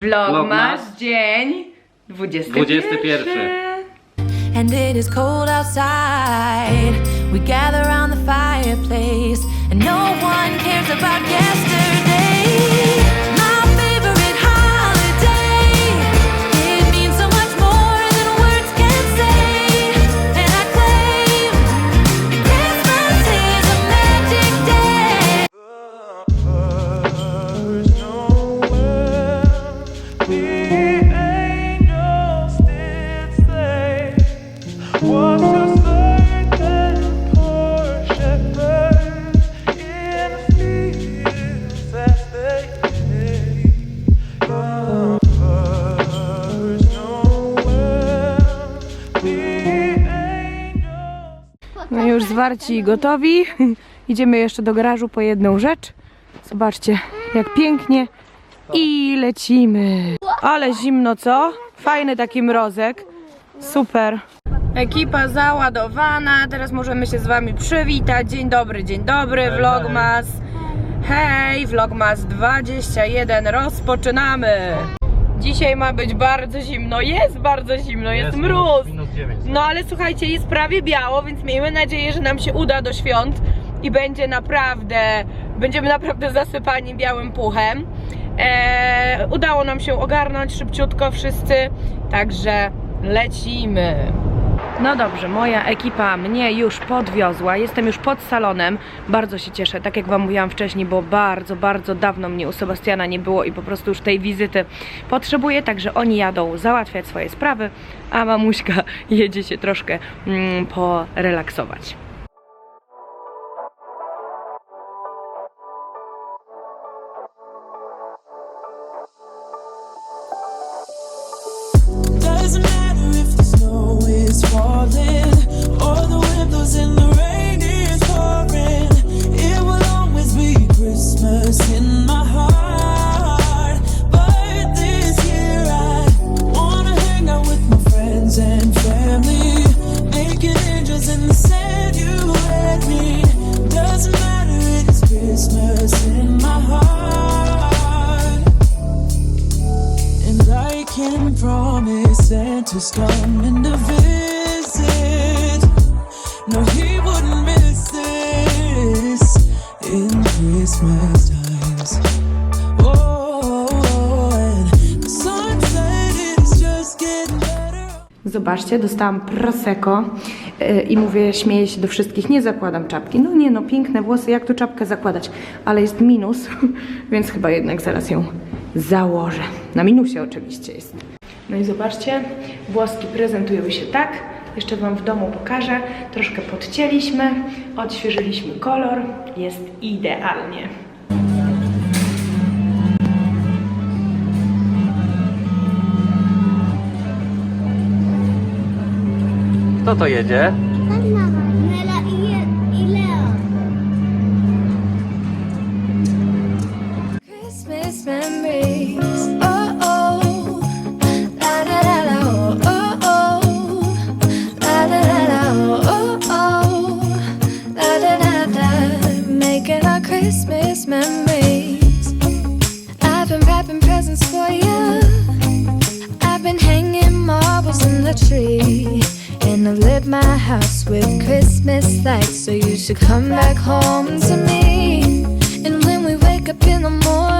Vlogmas, Vlogmas. dzień 21. 21. and it is cold outside. We gather around the fireplace, and no one cares about yesterday. Zwarci i gotowi. Idziemy jeszcze do garażu po jedną rzecz. Zobaczcie, jak pięknie. I lecimy. Ale zimno, co? Fajny taki mrozek. Super. Ekipa załadowana. Teraz możemy się z wami przywitać. Dzień dobry, dzień dobry. Vlogmas. Hej, Vlogmas 21. Rozpoczynamy. Dzisiaj ma być bardzo zimno. Jest bardzo zimno, jest, mróz. No ale słuchajcie, jest prawie biało, więc miejmy nadzieję, że nam się uda do świąt i będzie naprawdę, będziemy naprawdę zasypani białym puchem. Eee, udało nam się ogarnąć szybciutko wszyscy, także lecimy. No dobrze, moja ekipa mnie już podwiozła. Jestem już pod salonem. Bardzo się cieszę. Tak jak Wam mówiłam wcześniej, bo bardzo, bardzo dawno mnie u Sebastiana nie było i po prostu już tej wizyty potrzebuję. Także oni jadą załatwiać swoje sprawy, a mamuśka jedzie się troszkę mm, porelaksować. Santa's coming to visit. No, he wouldn't miss this in Christmas times. Oh. Zobaczcie, dostałam prosecco yy, i mówię, śmieję się do wszystkich, nie zakładam czapki. No nie no, piękne włosy, jak tu czapkę zakładać? Ale jest minus, więc chyba jednak zaraz ją założę. Na minusie oczywiście jest. No i zobaczcie, włoski prezentują się tak. Jeszcze Wam w domu pokażę. Troszkę podcięliśmy, odświeżyliśmy kolor. Jest idealnie. Kto to jedzie? Memories. I've been wrapping presents for you. I've been hanging marbles in the tree. And I've lit my house with Christmas lights. So you should come back home to me. And when we wake up in the morning,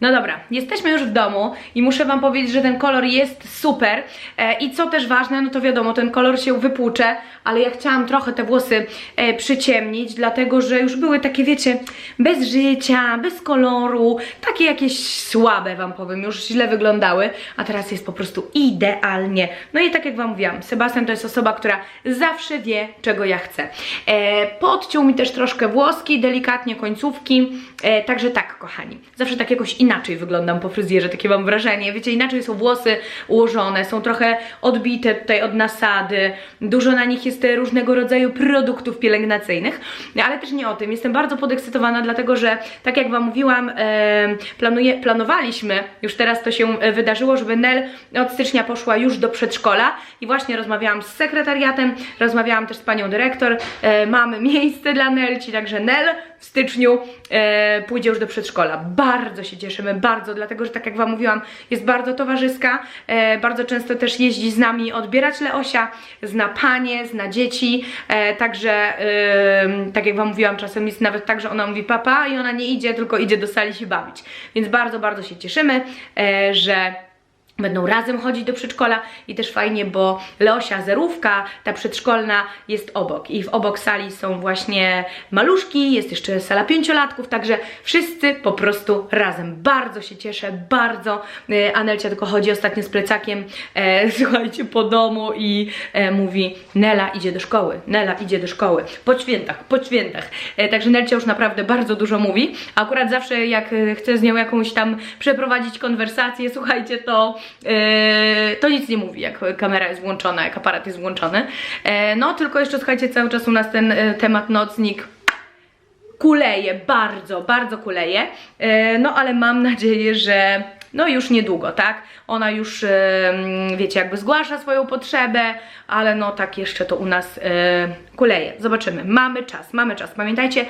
No dobra, jesteśmy już w domu i muszę Wam powiedzieć, że ten kolor jest super. E, I co też ważne, no to wiadomo, ten kolor się wypłucze, ale ja chciałam trochę te włosy e, przyciemnić, dlatego że już były takie, wiecie, bez życia, bez koloru, takie jakieś słabe, Wam powiem, już źle wyglądały, a teraz jest po prostu idealnie. No i tak jak Wam mówiłam, Sebastian to jest osoba, która zawsze wie, czego ja chcę. E, podciął mi też troszkę włoski, delikatnie końcówki, e, także tak, kochani, zawsze tak jakoś inaczej wyglądam po fryzjerze, takie mam wrażenie, wiecie, inaczej są włosy ułożone, są trochę odbite tutaj od nasady, dużo na nich jest e, różnego rodzaju produktów pielęgnacyjnych, ale też nie o tym, jestem bardzo podekscytowana, dlatego że, tak jak Wam mówiłam, e, planuje, planowaliśmy, już teraz to się e, wydarzyło, żeby Nel od stycznia poszła już do przedszkola. I właśnie rozmawiałam z sekretariatem, rozmawiałam też z panią dyrektor, mamy miejsce dla Nelci, także Nel w styczniu e, pójdzie już do przedszkola. Bardzo się cieszymy, bardzo, dlatego że tak jak Wam mówiłam, jest bardzo towarzyska, e, bardzo często też jeździ z nami odbierać Leosia, zna panie, zna dzieci, e, także e, tak jak Wam mówiłam, czasem jest nawet tak, że ona mówi papa i ona nie idzie, tylko idzie do sali się bawić. Więc bardzo, bardzo się cieszymy, e, że Będą razem chodzić do przedszkola i też fajnie, bo Leosia zerówka, ta przedszkolna jest obok i w obok sali są właśnie maluszki, jest jeszcze sala pięciolatków, także wszyscy po prostu razem. Bardzo się cieszę, bardzo. E, Anelcia tylko chodzi ostatnio z plecakiem, e, słuchajcie, po domu i e, mówi Nela idzie do szkoły, Nela idzie do szkoły, po świętach, po świętach. E, także Nelcia już naprawdę bardzo dużo mówi. Akurat zawsze jak e, chcę z nią jakąś tam przeprowadzić konwersację, słuchajcie, to to nic nie mówi, jak kamera jest włączona, jak aparat jest włączony. E, no, tylko jeszcze słuchajcie, cały czas u nas ten e, temat nocnik kuleje, bardzo, bardzo kuleje. No ale mam nadzieję, że no już niedługo, tak? Ona już, wiecie, jakby zgłasza swoją potrzebę, ale no tak jeszcze to u nas kuleje. Zobaczymy. Mamy czas, mamy czas. Pamiętajcie,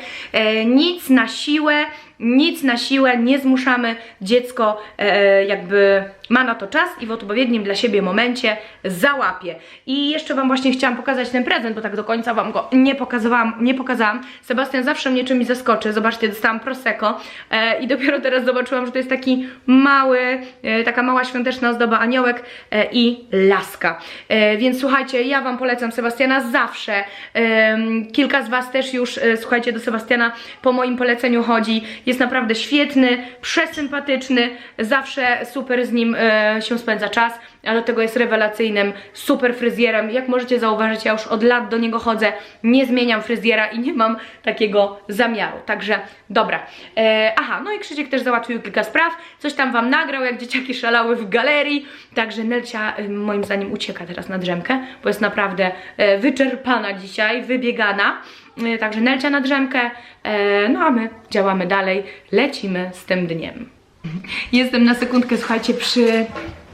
nic na siłę, nic na siłę, nie zmuszamy. Dziecko e, jakby ma na to czas i w odpowiednim dla siebie momencie załapie. I jeszcze Wam właśnie chciałam pokazać ten prezent, bo tak do końca Wam go nie pokazywałam, nie pokazałam. Sebastian zawsze mnie czymś zaskoczy. Zobaczcie, dostałam Prosecco e, i dopiero teraz zobaczyłam, że to jest taki mały, e, taka mała świąteczna ozdoba aniołek e, i laska. E, więc słuchajcie, ja Wam polecam Sebastiana zawsze. Em, kilka z Was też już, e, słuchajcie, do Sebastiana po moim poleceniu chodzi. Jest naprawdę świetny, przesympatyczny, zawsze super z nim e, się spędza czas, a do tego jest rewelacyjnym, super fryzjerem. Jak możecie zauważyć, ja już od lat do niego chodzę, nie zmieniam fryzjera i nie mam takiego zamiaru. Także dobra. E, aha, no i Krzysiek też załatwił kilka spraw, coś tam Wam nagrał, jak dzieciaki szalały w galerii, także Nelcia e, moim zdaniem ucieka teraz na drzemkę, bo jest naprawdę e, wyczerpana dzisiaj, wybiegana. E, Także Nelcia na drzemkę, e, no a my działamy dalej, lecimy z tym dniem. Jestem na sekundkę, słuchajcie, przy...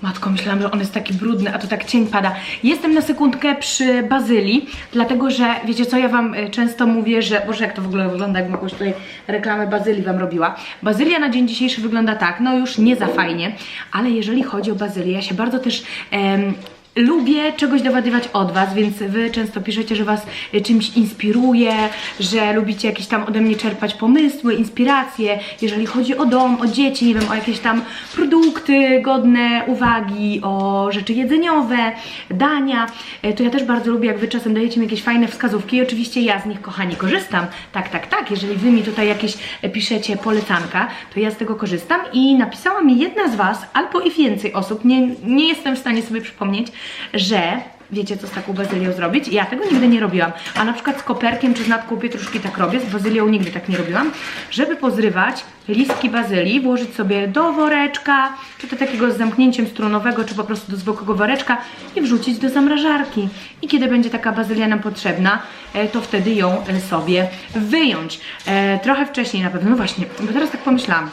Matko, myślałam, że on jest taki brudny, a to tak cień pada. Jestem na sekundkę przy bazylii, dlatego że, wiecie co, ja wam y, często mówię, że... Boże, jak to w ogóle wygląda, jakbym jakąś tutaj reklamę bazylii wam robiła. Bazylia na dzień dzisiejszy wygląda tak, no już nie za fajnie, ale jeżeli chodzi o bazylię, ja się bardzo też... em, Lubię czegoś dowiadywać od Was, więc Wy często piszecie, że Was y, czymś inspiruje, że lubicie jakieś tam ode mnie czerpać pomysły, inspiracje, jeżeli chodzi o dom, o dzieci, nie wiem, o jakieś tam produkty godne uwagi, o rzeczy jedzeniowe, dania, y, to ja też bardzo lubię, jak Wy czasem dajecie mi jakieś fajne wskazówki i oczywiście ja z nich, kochani, korzystam. Tak, tak, tak, jeżeli Wy mi tutaj jakieś y, piszecie polecanka, to ja z tego korzystam i napisała mi jedna z Was, albo i więcej osób, nie, nie jestem w stanie sobie przypomnieć, że wiecie co z taką bazylią zrobić? Ja tego nigdy nie robiłam, a na przykład z koperkiem czy z natką pietruszki tak robię, z bazylią nigdy tak nie robiłam, żeby pozrywać listki bazylii, włożyć sobie do woreczka, czy to takiego z zamknięciem strunowego, czy po prostu do zwykłego woreczka i wrzucić do zamrażarki. I kiedy będzie taka bazylia nam potrzebna, e, to wtedy ją e, sobie wyjąć. E, Trochę wcześniej na pewno, no właśnie, bo teraz tak pomyślałam,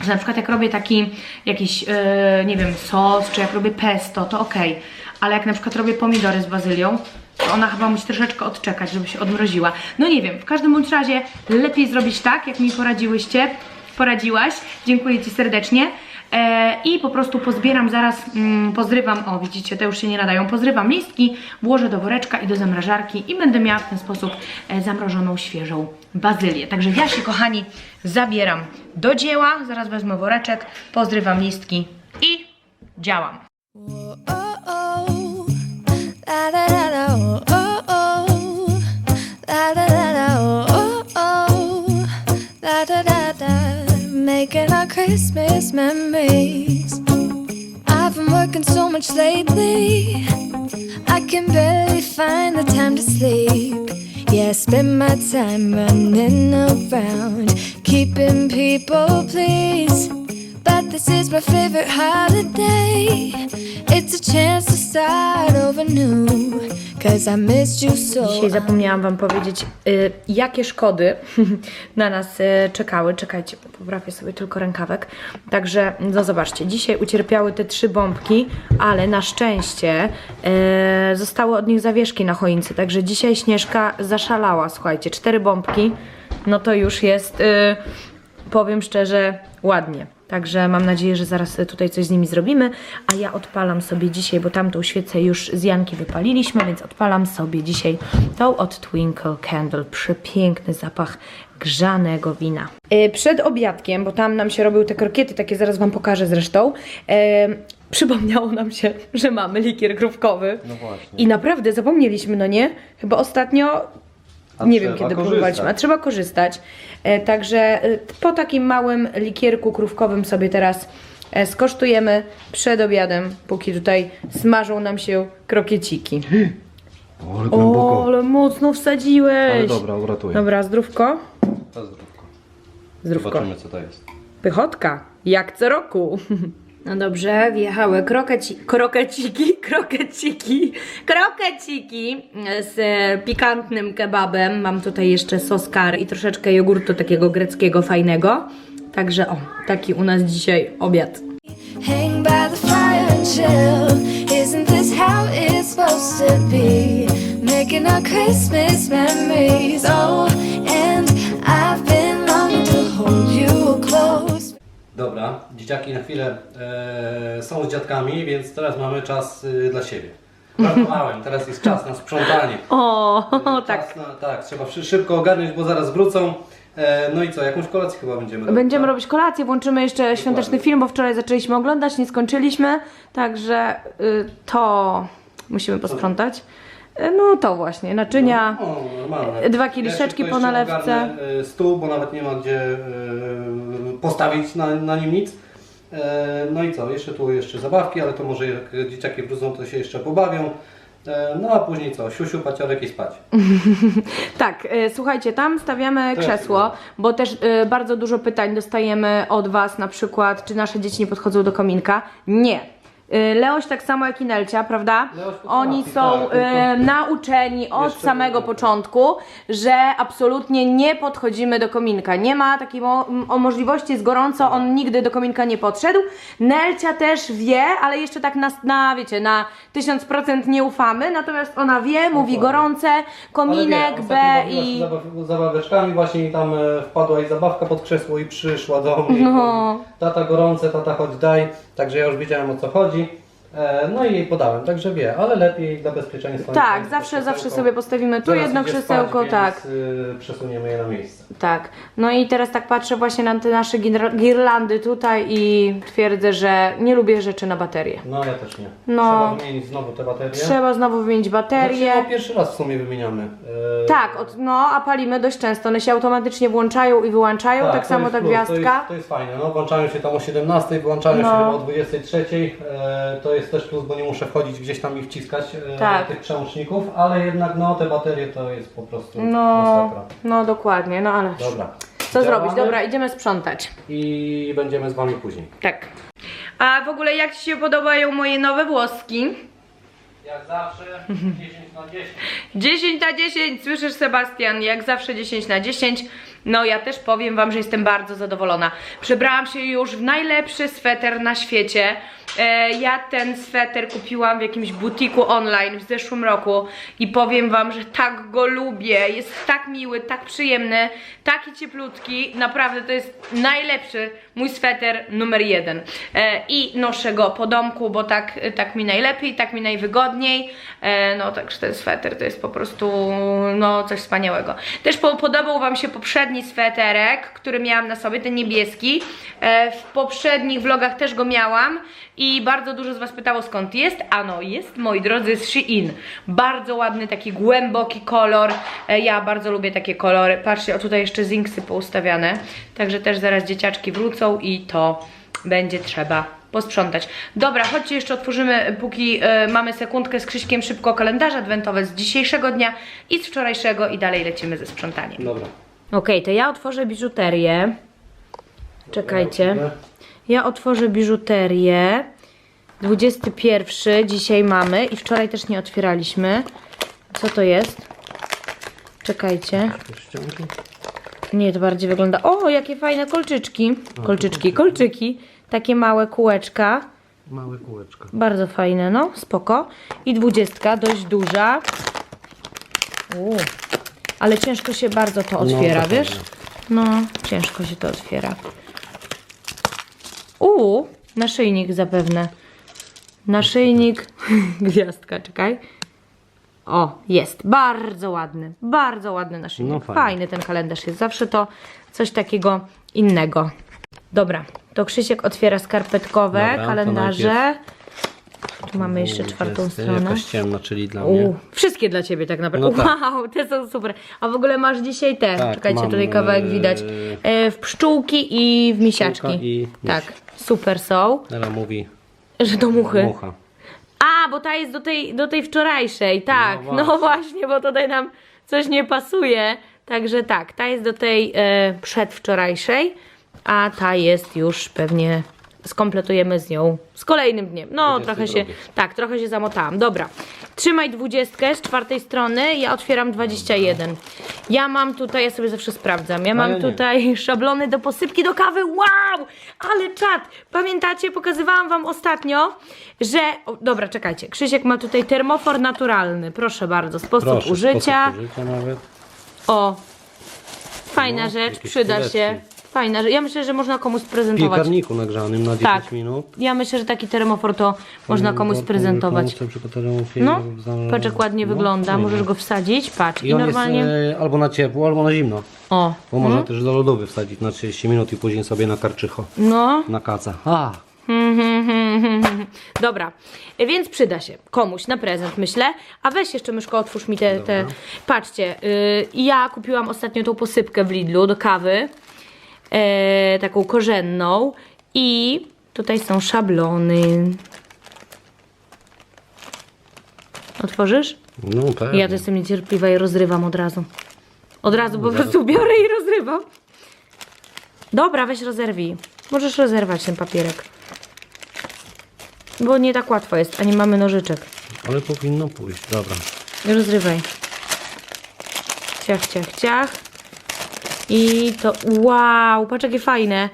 że na przykład jak robię taki jakiś, e, nie wiem, sos, czy jak robię pesto, to okej. Ale jak na przykład robię pomidory z bazylią, to ona chyba musi troszeczkę odczekać, żeby się odmroziła. No nie wiem, w każdym bądź razie lepiej zrobić tak, jak mi poradziłyście, poradziłaś. Dziękuję Ci serdecznie. E, I po prostu pozbieram zaraz, mm, pozrywam, o widzicie, te już się nie nadają, pozrywam listki, włożę do woreczka i do zamrażarki i będę miała w ten sposób e, zamrożoną, świeżą bazylię. Także ja się, kochani, zabieram do dzieła, zaraz wezmę woreczek, pozrywam listki i działam. Oh, oh, da da da, making our Christmas memories. I've been working so much lately, I can barely find the time to sleep. Yeah, I spend my time running around, keeping people pleased. This is my favorite holiday. It's a chance to start over new. Cause I missed you so. Dzisiaj zapomniałam Wam powiedzieć, y, jakie szkody na nas y, czekały. Czekajcie, poprawię sobie tylko rękawek. Także, no zobaczcie, dzisiaj ucierpiały te trzy bombki, ale na szczęście y, zostały od nich zawieszki na choince. Także dzisiaj Śnieżka zaszalała, słuchajcie, cztery bombki. no to już jest, y, powiem szczerze, ładnie. Także mam nadzieję, że zaraz tutaj coś z nimi zrobimy, a ja odpalam sobie dzisiaj, bo tamtą świecę już z Janki wypaliliśmy, więc odpalam sobie dzisiaj tą od Twinkle Candle. Przepiękny zapach grzanego wina. Y, przed obiadkiem, bo tam nam się robiły te krokiety, takie zaraz Wam pokażę zresztą, y, przypomniało nam się, że mamy likier krówkowy. No właśnie. I naprawdę zapomnieliśmy, no nie? Chyba ostatnio nie wiem kiedy korzystać. próbowaliśmy, a trzeba korzystać. E, także e, po takim małym likierku krówkowym sobie teraz e, skosztujemy przed obiadem, póki tutaj smażą nam się krokieciki. O, ale O, ale mocno wsadziłeś. Ale dobra, uratuję. Dobra, zdrówko. Zdrówko. Zdrówko. Zobaczymy co to jest. Pychotka, jak co roku. No dobrze, wjechały krokeci, krokeciki, krokeciki, krokeciki z pikantnym kebabem. Mam tutaj jeszcze sos curry i troszeczkę jogurtu takiego greckiego fajnego. Także o, taki u nas dzisiaj obiad. Hang by the fire and chill. Isn't this how it's supposed to be? Making our Christmas memories. Oh, Dobra, dzieciaki na chwilę e, są z dziadkami, więc teraz mamy czas e, dla siebie. Żartowałem, teraz jest czas na sprzątanie. O, Czas na, tak, trzeba szy- szybko ogarnąć, bo zaraz wrócą. E, no i co, jakąś kolację chyba będziemy robić, Będziemy tak? robić kolację, włączymy jeszcze świąteczny film, bo wczoraj zaczęliśmy oglądać, nie skończyliśmy, także y, to musimy posprzątać. Y, No to właśnie, naczynia. O, normalne. Dwa Ja kieliszeczki szybko po jeszcze nalewce. ogarnę, e, stół, bo nawet nie ma gdzie e, postawić na, na nim nic. E, no i co, jeszcze tu jeszcze zabawki, ale to może jak dzieciaki wrócą, to się jeszcze pobawią. E, no a później co, siusiu, paciorek i spać. Tak, y, słuchajcie, tam stawiamy Też krzesło, nie. bo też bardzo dużo pytań dostajemy od Was, na przykład, czy nasze dzieci nie podchodzą do kominka. Nie. Y, Leoś tak samo jak i Nelcia, prawda? Oni są tak, y, nauczeni od samego początku, że absolutnie nie podchodzimy do kominka. Nie ma takiej mo- o możliwości, jest gorąco, on nigdy do kominka nie podszedł. Nelcia też wie, ale jeszcze tak na, na wiecie, na 1000% nie ufamy, natomiast ona wie, mówi gorące, kominek, B i... i... zabaweczkami właśnie i tam e, wpadła i zabawka pod krzesło i przyszła do mnie. No. Tata gorące, tata chodź daj. Także ja już wiedziałem o co chodzi. E, no i jej podałem, także wie, ale lepiej dla bezpieczeństwa. Tak, zawsze, zawsze sobie postawimy tu Zaraz jedno idzie krzesełko, spać, tak. Więc, y, przesuniemy je na miejsce. Tak. No i teraz tak patrzę właśnie na te nasze gir- girlandy tutaj i twierdzę, że nie lubię rzeczy na baterię. No ja też nie. No. Trzeba wymienić znowu te baterie. Trzeba znowu wymienić baterię. Znaczy, no, pierwszy raz w sumie wymieniamy. E, Tak, od, no a palimy dość często. One się automatycznie włączają i wyłączają, tak, to samo jest ta plus, gwiazdka. To jest, to jest fajne, no włączają się tam o 17, włączają No. się chyba o 23. E, to jest też plus, bo nie muszę wchodzić gdzieś tam i wciskać e, Tak. tych przełączników, ale jednak no te baterie to jest po prostu No, masakra. no dokładnie, no ale Dobra. co Działamy zrobić? Dobra, idziemy sprzątać. I będziemy z Wami później. Tak. A w ogóle jak Ci się podobają moje nowe włoski? Jak zawsze 10 na 10. 10 na 10, słyszysz Sebastian, jak zawsze 10 na 10. No ja też powiem wam, że jestem bardzo zadowolona. Przebrałam się już w najlepszy sweter na świecie. E, ja ten sweter kupiłam w jakimś butiku online w zeszłym roku i powiem wam, że tak go lubię. Jest tak miły, tak przyjemny, taki cieplutki. Naprawdę to jest najlepszy mój sweter numer jeden. E, I noszę go po domku, bo tak, tak mi najlepiej, tak mi najwygodniej. E, no także ten sweter to jest po prostu no coś wspaniałego. Też po, podobał wam się poprzedni sweterek, który miałam na sobie, ten niebieski. E, w poprzednich vlogach też go miałam i bardzo dużo z was pytało skąd jest. Ano jest, moi drodzy, z Shein. Bardzo ładny, taki głęboki kolor. E, ja bardzo lubię takie kolory. Patrzcie, o tutaj jeszcze zinksy poustawiane. Także też zaraz dzieciaczki wrócą i to będzie trzeba posprzątać. Dobra, chodźcie jeszcze otworzymy, póki e, mamy sekundkę z Krzyśkiem szybko kalendarze adwentowe z dzisiejszego dnia i z wczorajszego i dalej lecimy ze sprzątaniem. Dobra. Okej, to ja otworzę biżuterię. Czekajcie. Ja otworzę biżuterię. 21 dzisiaj mamy i wczoraj też nie otwieraliśmy. Co to jest? Czekajcie. Nie, to bardziej wygląda. O, jakie fajne kolczyczki. Kolczyczki, kolczyki. Takie małe kółeczka. Małe kółeczko. Bardzo fajne, no, spoko. I dwudziestka, dość duża. Uuu. Ale ciężko się bardzo to otwiera, to wiesz? fajne. No, ciężko się to otwiera. Uuu, naszyjnik zapewne. Naszyjnik, gwiazdka, czekaj. O, jest. Bardzo ładny. Bardzo ładny naszyjnik. No fajnie. fajny ten kalendarz jest. Zawsze to coś takiego innego. Dobra, to Krzysiek otwiera skarpetkowe Dobra, kalendarze. Tu mamy jeszcze czwartą Jest stronę. Jakaś ciemna, czyli dla U, mnie. wszystkie dla ciebie tak naprawdę. No tak. Wow, te są super. A w ogóle masz dzisiaj te, Tak, czekajcie, mam, tutaj kawałek e, widać. E, w pszczółki i w misiaczki. I tak, super są. Ela mówi Że to muchy. mucha. A, bo ta jest do tej, do tej wczorajszej, tak. No No właśnie. właśnie. bo tutaj nam coś nie pasuje. Także tak, ta jest do tej e, przedwczorajszej, a ta jest już pewnie skompletujemy z nią z kolejnym dniem. No, trochę się, 22. tak, trochę się zamotałam. Dobra, trzymaj dwudziestkę z czwartej strony, ja otwieram 21. Ja mam tutaj, ja sobie zawsze sprawdzam, ja mam ja nie. tutaj szablony do posypki do kawy. Wow! Ale czad! Pamiętacie, pokazywałam wam ostatnio, że. O, dobra, czekajcie. Krzysiek ma tutaj termofor naturalny. Proszę bardzo, sposób Proszę, użycia. Sposób użycia nawet. O! Fajna No, rzecz, jakieś przyda kuleczki. Fajna rzecz. Ja myślę, że można komuś W prezentować. piekarniku nagrzanym na 10 Tak. minut. Ja myślę, że taki termofor to można komuś prezentować. No, patrz jak ładnie wygląda. Możesz go wsadzić, patrz. I, I on normalnie. jest e, albo na ciepło, albo na zimno. O, Bo można też do lodówy wsadzić na 30 minut i później sobie na karczycho, no. na kaca. A, Dobra, e, więc przyda się komuś na prezent, myślę. A weź jeszcze, myszko, otwórz mi te. te... Patrzcie, y, ja kupiłam ostatnio tą posypkę w Lidlu do kawy. E, taką korzenną. I tutaj są szablony. Otworzysz? no pewnie. Ja to jestem niecierpliwa i rozrywam od razu. Od razu po prostu biorę i rozrywam. Dobra, weź rozerwij. Możesz rozerwać ten papierek. Bo nie tak łatwo jest, a nie mamy nożyczek. Ale powinno pójść, dobra. Rozrywaj. Ciach, ciach, ciach. I to, wow, patrz jakie fajne.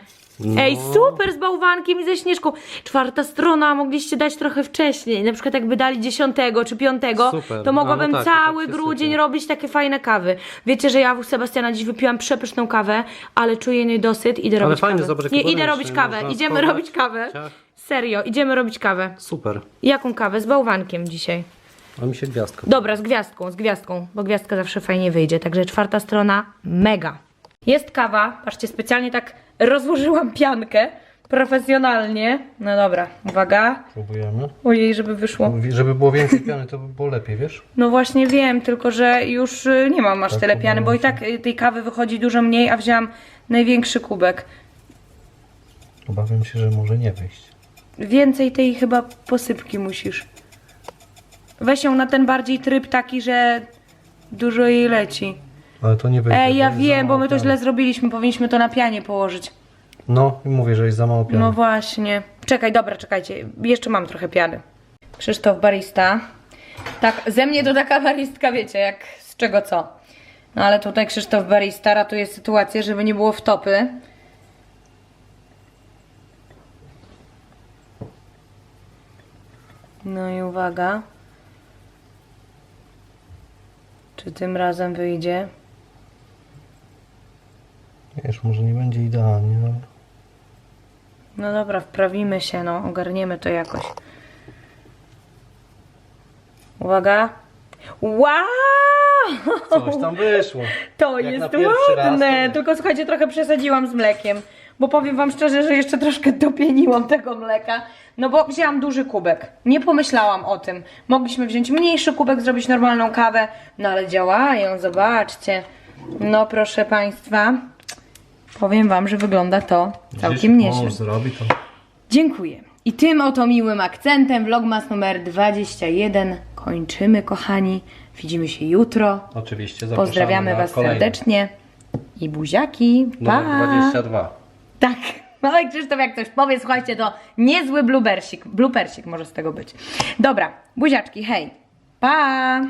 Ej, No. super z bałwankiem i ze śnieżką. Czwarta strona, mogliście dać trochę wcześniej. Na przykład jakby dali dziesiątego czy piątego, Super. to mogłabym A, no tak, cały tak grudzień sypie. robić takie fajne kawy. Wiecie, że ja u Sebastiana dziś wypiłam przepyszną kawę, ale czuję niedosyt, idę robić fajny, kawę. zobacz, Nie, idę poręczny, robić kawę, idziemy robić kawę. Ciach. Serio, idziemy robić kawę. Super. Jaką kawę? Z bałwankiem dzisiaj. A mi się gwiazdka. Dobra, z gwiazdką, z gwiazdką, bo gwiazdka zawsze fajnie wyjdzie. Także czwarta strona, mega. Jest kawa, patrzcie, specjalnie tak rozłożyłam piankę, profesjonalnie. No dobra, uwaga. Próbujemy. Ojej, żeby wyszło. Żeby było więcej piany, to by było lepiej, wiesz? No właśnie wiem, tylko że już y, nie mam aż tyle piany, bo i tak y, tej kawy wychodzi dużo mniej, a wzięłam największy kubek. Obawiam się, że może nie wyjść. Więcej tej chyba posypki musisz. Weź ją na ten bardziej tryb taki, że dużo jej leci. Ale to nie wyjdzie. Ej, ja bo jest za wiem, bo mało my to piany. źle zrobiliśmy, powinniśmy to na pianie położyć. No, i mówię, że jest za mało piany. No właśnie. Czekaj, dobra, czekajcie. Jeszcze mam trochę piany. Krzysztof barista. Tak, ze mnie to taka baristka, wiecie, jak z czego co. No ale tutaj Krzysztof barista ratuje sytuację, żeby nie było wtopy. No i uwaga. Czy tym razem wyjdzie? Wiesz, może nie będzie idealnie, ale... No dobra, wprawimy się, no, ogarniemy to jakoś. Uwaga. Wow! Coś tam wyszło. To Jak jest raz, ładne. to- Tylko słuchajcie, trochę przesadziłam z mlekiem. Bo powiem wam szczerze, że jeszcze troszkę dopieniłam tego mleka. No bo wzięłam duży kubek. Nie pomyślałam o tym. Mogliśmy wziąć mniejszy kubek, zrobić normalną kawę. No ale działają, zobaczcie. No proszę państwa. Powiem wam, że wygląda to całkiem nieźle. Zrobi to. Dziękuję. I tym oto miłym akcentem vlogmas numer 21 kończymy, kochani. Widzimy się jutro. Oczywiście, zapraszamy Pozdrawiamy na Was kolejny. serdecznie. I buziaki. Pa! Numer 22. Tak. No i Krzysztof, jak ktoś powie, słuchajcie, to niezły blubersik. Blupersik może z tego być. Dobra, buziaczki, hej. Pa!